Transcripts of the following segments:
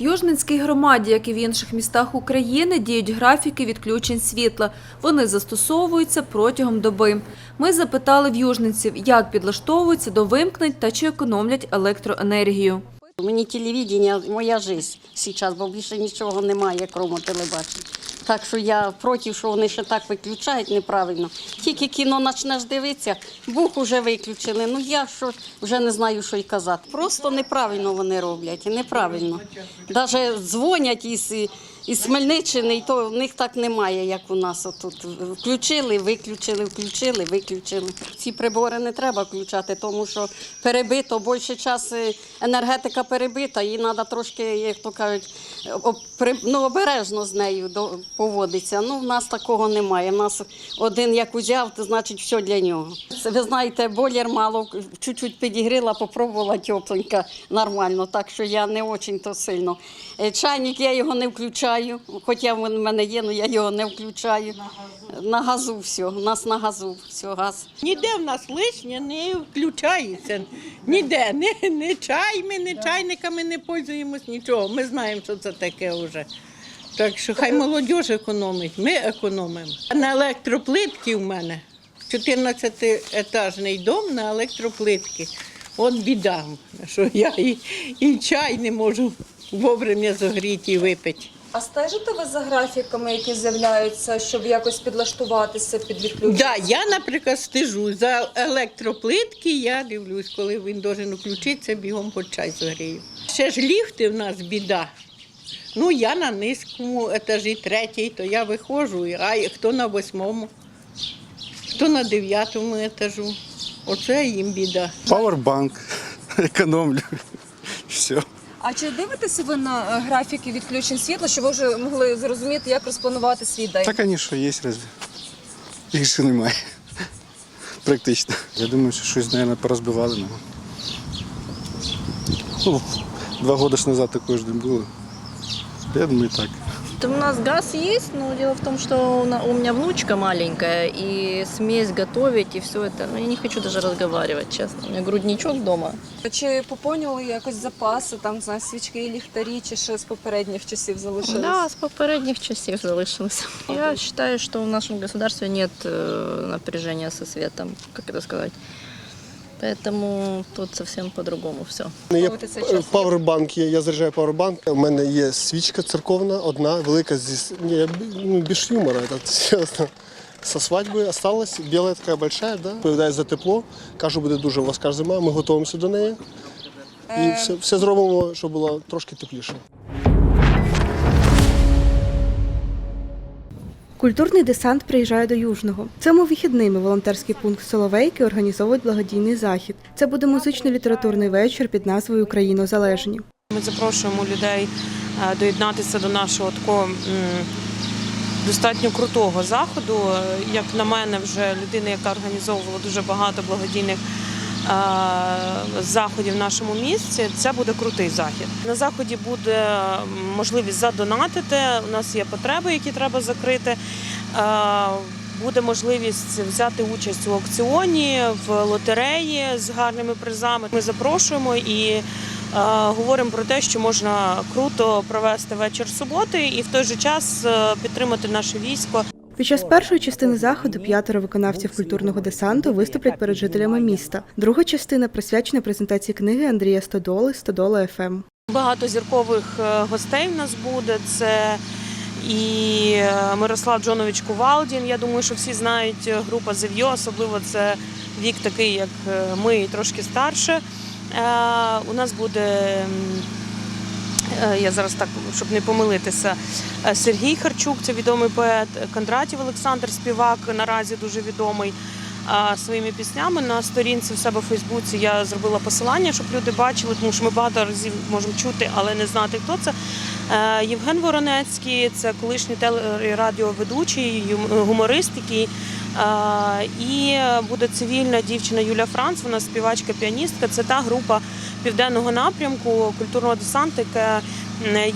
В Южненській громаді, як і в інших містах України, діють графіки відключень світла. Вони застосовуються протягом доби. Ми запитали в южненців, як підлаштовуються до вимкнень та чи економлять електроенергію. Мені телевідення моя життя зараз, бо більше нічого немає, крім телебачення. Так що я проти, що вони ще так виключають неправильно. Тільки кіно почнеш дивитися, бух уже виключили. Ну я що вже не знаю, що й казати. Просто неправильно вони роблять, неправильно. Навіть дзвонять із, із Хмельниччини, і то в них так немає, як у нас отут. Включили, виключили, включили, виключили. Ці прибори не треба включати, тому що перебито, більше час е, енергетика перебита, їй треба трошки, як то кажуть, ну, обережно з нею поводитися. Ну, в нас такого немає. У нас один як узяв, то значить все для нього. Ви знаєте, бойлер мало, чуть-чуть підігріла, попробувала тепленька, нормально, так що я не дуже то сильно. Е, Чайник я його не включаю, хоча він в мене є, але я його не включаю. На газу все, у нас на газу все, газ. Ніде в нас лишнє не включається. Ніде. Не, не чай, ми не чайниками не пользуємось, нічого. Ми знаємо, що це таке вже. Так що хай молодь економить, ми економимо. На електроплитки в мене 14-етажний дом на електроплитки. От біда, що я і, і чай не можу вовремя загріти і випити. А стежите ви за графіками, які з'являються, щоб якось підлаштуватися під відключення? Да, я, наприклад, стежу за електроплитки, я дивлюсь, коли він должен включитися, бігом по чай загрію. Ще ж ліфти в нас біда. Ну, я на низькому етажі, третій, то я виходжу, а хто на восьмому, хто на дев'ятому етажу. Оце їм біда. Пауербанк, економлю. Все. А чи дивитеся ви на е, графіки відключень світла, щоб ви вже могли зрозуміти, як розпланувати свій день? Так, звісно, є разве. Їх ще немає. Практично. Я думаю, що щось, мабуть, порозбивали. нам. два роки назад також не було. Я думаю, так. У нас газ есть, но дело в том, что у на- у меня внучка маленькая, и смесь готовить, и все это. Ну, я не хочу даже разговаривать, честно. У меня грудничок дома. Чи поповнювали якось запаси, там, знаю, свічки, ліхтарі, чи ще з попередніх часів залишились? Да, с попередних часов залишилось. Я считаю, что в нашем государстве нет э, напряжения со светом, как это сказать. Поэтому тут совсем по-другому все. Ну, Є Проводиться павербанк, є, я заряджаю павербанк. У мене є свічка церковна, одна, велика зі ні, я ну, без юмора, это, серйозно. Со свадьби осталась, біла така большая, да? Відповідає за тепло. Кажу, буде дуже важка зима, ми готуємося до неї. І все, все зробимо, щоб було трошки тепліше. Культурний десант приїжджає до Южного. Цими вихідними волонтерський пункт Соловейки організовують благодійний захід. Це буде музично-літературний вечір під назвою Українозалежні. Ми запрошуємо людей е, доєднатися до нашого такого достатньо крутого заходу. Е, Як на мене, вже людина, яка організовувала дуже багато благодійних заходів в нашому місці, це буде крутий захід. На заході буде можливість задонатити. У нас є потреби, які треба закрити. Е, Буде можливість взяти участь у аукціоні, в лотереї з гарними призами. Ми запрошуємо і е, говоримо про те, що можна круто провести вечір суботи і в той же час е, підтримати наше військо. Під час першої частини заходу п'ятеро виконавців культурного десанту виступлять перед жителями міста. Друга частина присвячена презентації книги Андрія Стодоли Стодола ФМ. Багато зіркових е, гостей в нас буде. Це і е, Мирослав Джонович Кувалдін. Я думаю, що всі знають е, група Зев'йо, особливо це вік такий, як ми, трошки старше. У нас буде. Е, Я зараз так, щоб не помилитися. е, Сергій Харчук, це відомий поет, Кондратів Олександр Співак, наразі дуже відомий своїми піснями. На сторінці в себе в Фейсбуці я зробила посилання, щоб люди бачили, тому що ми багато разів можемо чути, але не знати, хто це. Е, Євген Воронецький, це колишній теле- і радіоведучий, гуморист, який е, і буде цивільна дівчина Юля Франц, вона співачка, піаністка. Це та група південного напрямку культурного десанту, яка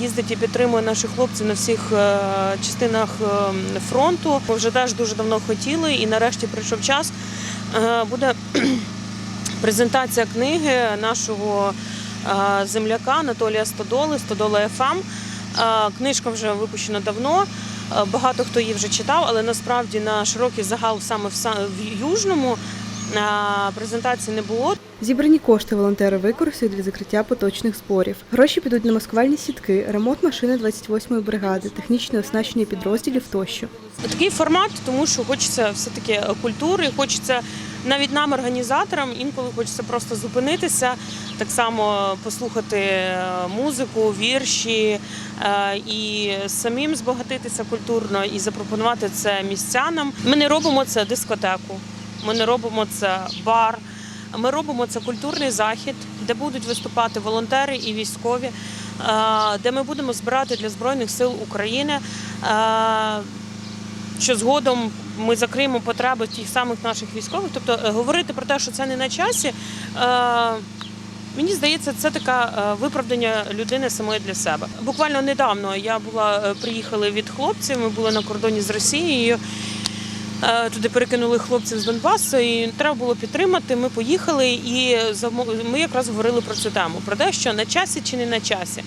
їздить і підтримує наших хлопців на всіх е, частинах е, фронту. Ми вже теж дуже давно хотіли, і нарешті прийшов час. Е, Буде презентація книги нашого е, земляка Анатолія Стодоли, Стодола ФМ. Е, Книжка вже випущена давно. Е, Багато хто її вже читав, але насправді на широкий загал саме в Южному презентації не було. Зібрані кошти волонтери використають для закриття поточних зборів. Гроші підуть на маскувальні сітки, ремонт машини 28-ї бригади, технічне оснащення підрозділів тощо. Такий формат, тому що хочеться все-таки культури, хочеться навіть нам, організаторам, інколи хочеться просто зупинитися, так само послухати е, музику, вірші е, і самим збагатитися культурно і запропонувати це містянам. Ми не робимо це дискотеку, ми не робимо це бар. Ми робимо це культурний захід, де будуть виступати волонтери і військові, е, де ми будемо збирати для Збройних сил України е, що згодом ми закриємо потреби тих самих наших військових. Тобто е, говорити про те, що це не на часі. Мені здається, це таке виправдання людини самої для себе. Буквально недавно я була приїхали від хлопців. Ми були на кордоні з Росією. Е, Туди перекинули хлопців з Донбасу, і треба було підтримати. Ми поїхали, і ми якраз говорили про цю тему: про те, що на часі чи не на часі.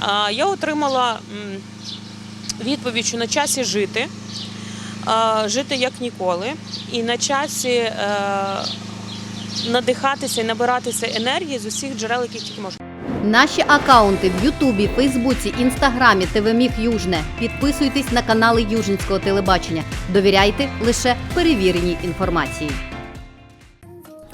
А Я отримала відповідь, що на часі жити, е, жити як ніколи, і на часі е, надихатися і набиратися енергії з усіх джерел, яких тільки можна. Наші акаунти в Ютубі, Фейсбуці, Інстаграмі, ТВМіг Южне. Підписуйтесь на канали Южницького телебачення. Довіряйте лише перевіреній інформації.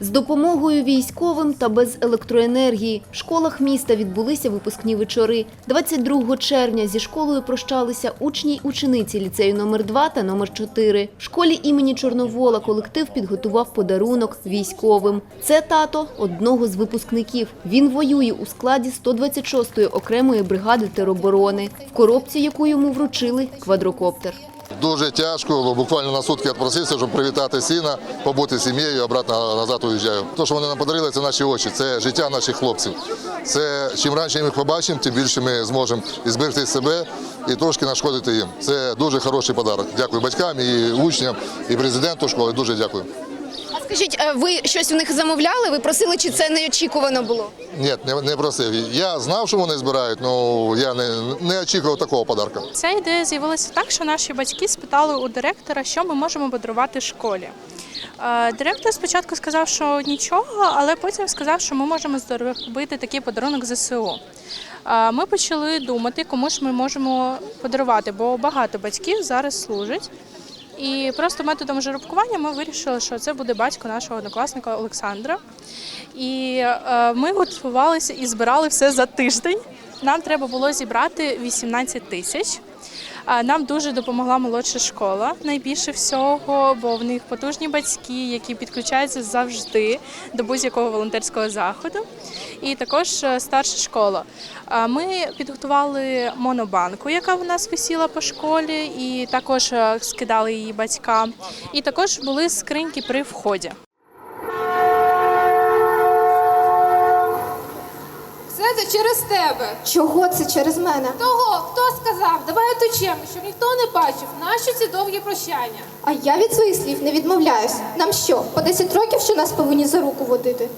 З допомогою військовим та без електроенергії в школах міста відбулися випускні вечори. 22 червня зі школою прощалися учні й учениці ліцею номер 2 та номер 4. В школі імені Чорновола колектив підготував подарунок військовим. Це тато одного з випускників. Він воює у складі 126-ї окремої бригади тероборони, в коробці, яку йому вручили квадрокоптер. Дуже тяжко, буквально на сутки відпросився, щоб привітати сина, побути з сім'єю, обратно назад уїжджаю. Те, що вони нам подарили, це наші очі, це життя наших хлопців. Це чим раніше ми їх побачимо, тим більше ми зможемо і зберегти себе і трошки нашкодити їм. Це дуже хороший подарок. Дякую батькам і учням, і президенту школи. Дуже дякую. Скажіть, е, ви щось в них замовляли? Ви просили, чи це неочікувано було? Ні, не, не просив. Я знав, що вони збирають, але я не, не очікував такого подарка. Ця ідея з'явилася так, що наші батьки спитали у директора, що ми можемо подарувати школі. Е, Директор спочатку сказав, що нічого, але потім сказав, що ми можемо зробити такий подарунок ЗСУ. Е, Ми почали думати, кому ж ми можемо подарувати, бо багато батьків зараз служать. І просто методом жеребкування ми вирішили, що це буде батько нашого однокласника Олександра. І е, ми готувалися і збирали все за тиждень. Нам треба було зібрати 18 тисяч. Нам дуже допомогла молодша школа найбільше всього, бо в них потужні батьки, які підключаються завжди до будь-якого волонтерського заходу. І також е, старша школа. Ми підготували монобанку, яка в нас висіла по школі, і також е, скидали її батькам. І також були скриньки при вході. Все це через тебе. Чого це через мене? Того, хто сказав, давай оточемо, щоб ніхто не бачив, наші ці довгі прощання. А я від своїх слів не відмовляюсь. Нам що, по 10 років, що нас повинні за руку водити?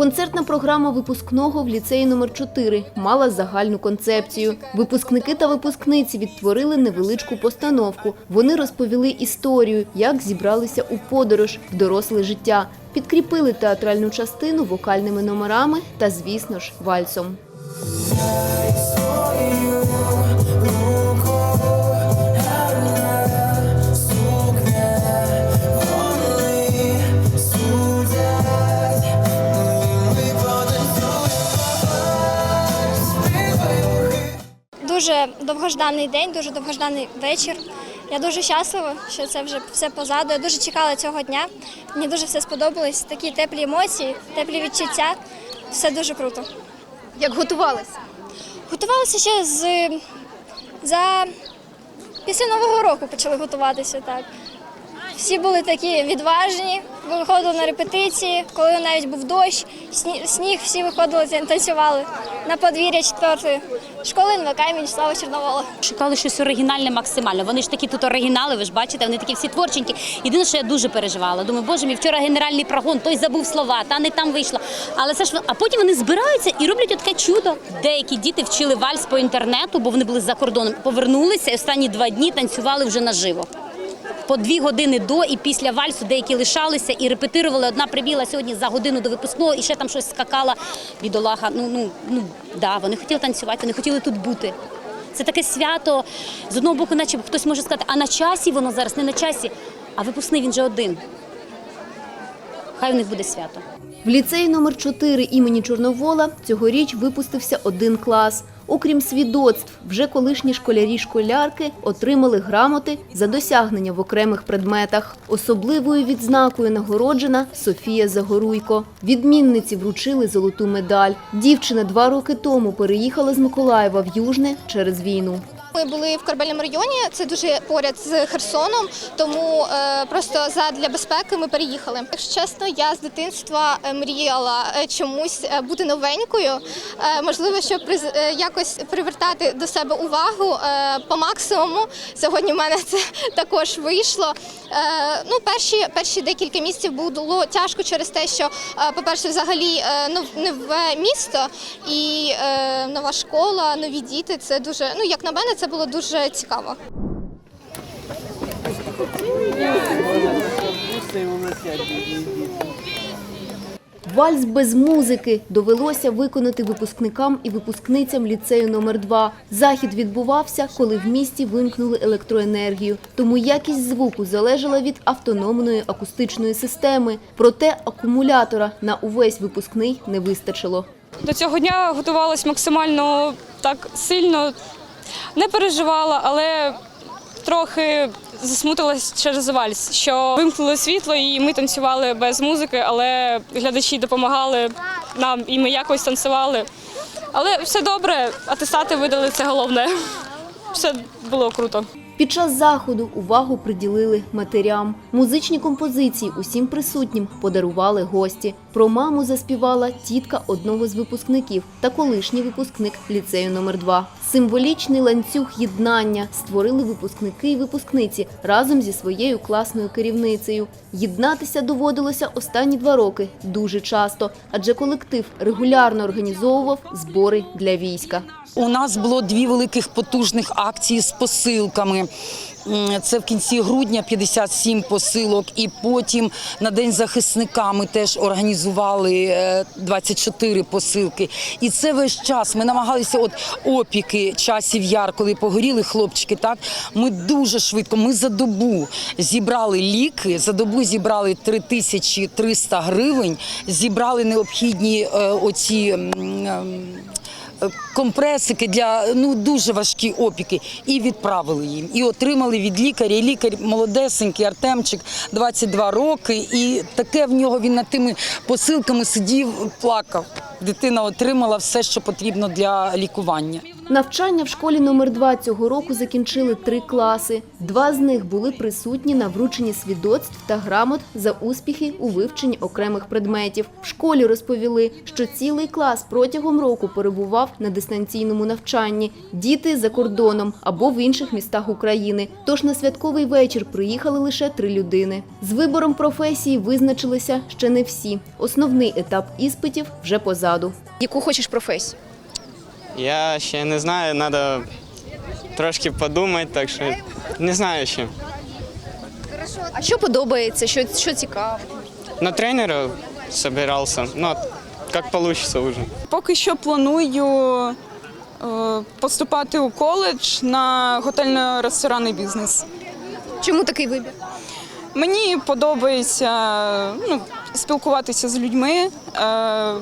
Концертна програма випускного в ліцеї номер 4 мала загальну концепцію. Випускники та випускниці відтворили невеличку постановку. Вони розповіли історію, як зібралися у подорож в доросле життя, підкріпили театральну частину вокальними номерами та, звісно ж, вальсом. Дуже довгожданий день, дуже довгожданий вечір. Я дуже щаслива, що це вже все позаду. Я дуже чекала цього дня. Мені дуже все сподобалось. Такі теплі емоції, теплі відчуття. Все дуже круто. Як готувалися? Готувалися ще з за після Нового року почали готуватися так. Всі були такі відважні, виходили на репетиції, коли навіть був дощ, сні- сніг, всі виходили танцювали на подвір'я четвертої школи НВК імені Слава Чорновола. Шукали щось оригінальне максимально. Вони ж такі тут оригінали, ви ж бачите, вони такі всі творченькі. Єдине, що я дуже переживала. Думаю, боже мій, вчора генеральний прогон, той забув слова, та не там вийшло. Але це ж а потім вони збираються і роблять таке чудо. Деякі діти вчили вальс по інтернету, бо вони були за кордоном. Повернулися і останні два дні танцювали вже наживо. По дві години до і після вальсу деякі лишалися і репетирували. Одна прибіла сьогодні за годину до випускного і ще там щось скакала. Бідолаха. Ну ну ну да, вони хотіли танцювати, вони хотіли тут бути. Це таке свято. З одного боку, наче хтось може сказати, а на часі воно зараз не на часі. А випускний він же один. Хай у них буде свято. В ліцеї номер 4 імені Чорновола цьогоріч випустився один клас. Окрім свідоцтв, вже колишні школярі-школярки отримали грамоти за досягнення в окремих предметах. Особливою відзнакою нагороджена Софія Загоруйко. Відмінниці вручили золоту медаль. Дівчина два роки тому переїхала з Миколаєва в Южне через війну. Ми були в Корабельному районі, це дуже поряд з Херсоном, тому е, просто задля безпеки ми переїхали. Якщо чесно, я з дитинства е, мріяла е, чомусь бути новенькою. Можливо, щоб якось привертати до себе увагу по максимуму. Сьогодні в мене це також вийшло. Ну, перші, перші декілька місяців було тяжко через те, що, по-перше, взагалі нове місто і нова школа, нові діти. Це дуже, ну як на мене, це було дуже цікаво. Вальс без музики довелося виконати випускникам і випускницям ліцею номер 2 Захід відбувався, коли в місті вимкнули електроенергію. Тому якість звуку залежала від автономної акустичної системи. Проте акумулятора на увесь випускний не вистачило. До цього дня готувалась максимально так сильно, не переживала, але трохи засмутилась через вальс, що вимкнули світло і ми танцювали без музики, але глядачі допомагали нам і ми якось танцювали. Але все добре, атестати видали це головне. Все було круто. Під час заходу увагу приділили матерям. Музичні композиції усім присутнім подарували гості. Про маму заспівала тітка одного з випускників та колишній випускник ліцею номер 2 Символічний ланцюг єднання створили випускники і випускниці разом зі своєю класною керівницею. Єднатися доводилося останні два роки дуже часто, адже колектив регулярно організовував збори для війська. У нас було дві великих потужних акції з посилками. Це в кінці грудня 57 посилок, і потім на День захисника ми теж організували е, 24 посилки. І це весь час ми намагалися, от опіки часів яр, коли погоріли хлопчики. Так ми дуже швидко. Ми за добу зібрали ліки, за добу зібрали 3300 гривень, зібрали необхідні е, оці. Компресики для ну дуже важкі опіки і відправили їм. І отримали від лікаря. І лікар молодесенький Артемчик, 22 роки, і таке в нього він над тими посилками сидів, плакав. Дитина отримала все, що потрібно для лікування. Навчання в школі номер 2 цього року закінчили три класи. Два з них були присутні на врученні свідоцтв та грамот за успіхи у вивченні окремих предметів. В школі розповіли, що цілий клас протягом року перебував на дистанційному навчанні. Діти за кордоном або в інших містах України. Тож на святковий вечір приїхали лише три людини. З вибором професії визначилися ще не всі. Основний етап іспитів вже позаду. Яку хочеш професію? Я ще не знаю, треба трошки подумати, так що не знаю ще. А що подобається? Що, що цікаво? На тренера собирався, ну, як вийде вже. Поки що планую е, поступати у коледж на готельно-ресторанний бізнес. Чому такий вибір? Мені подобається ну, спілкуватися з людьми. Е,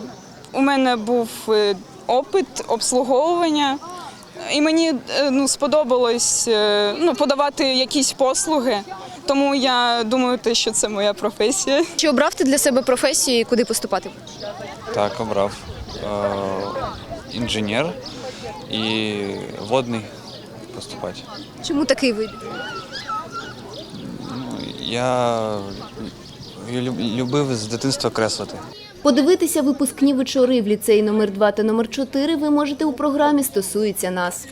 у мене був е, опит обслуговування, і мені е, ну, сподобалось е, ну, подавати якісь послуги. Тому я думаю, те, що це моя професія. Чи обрав ти для себе професію і куди поступати? Так, обрав. Е, інженер і водний поступати. Чому такий вибір? Ну, Я лю- любив з дитинства креслити. Подивитися випускні вечори в ліцеї номер 2 та номер 4 ви можете у програмі «Стосується нас».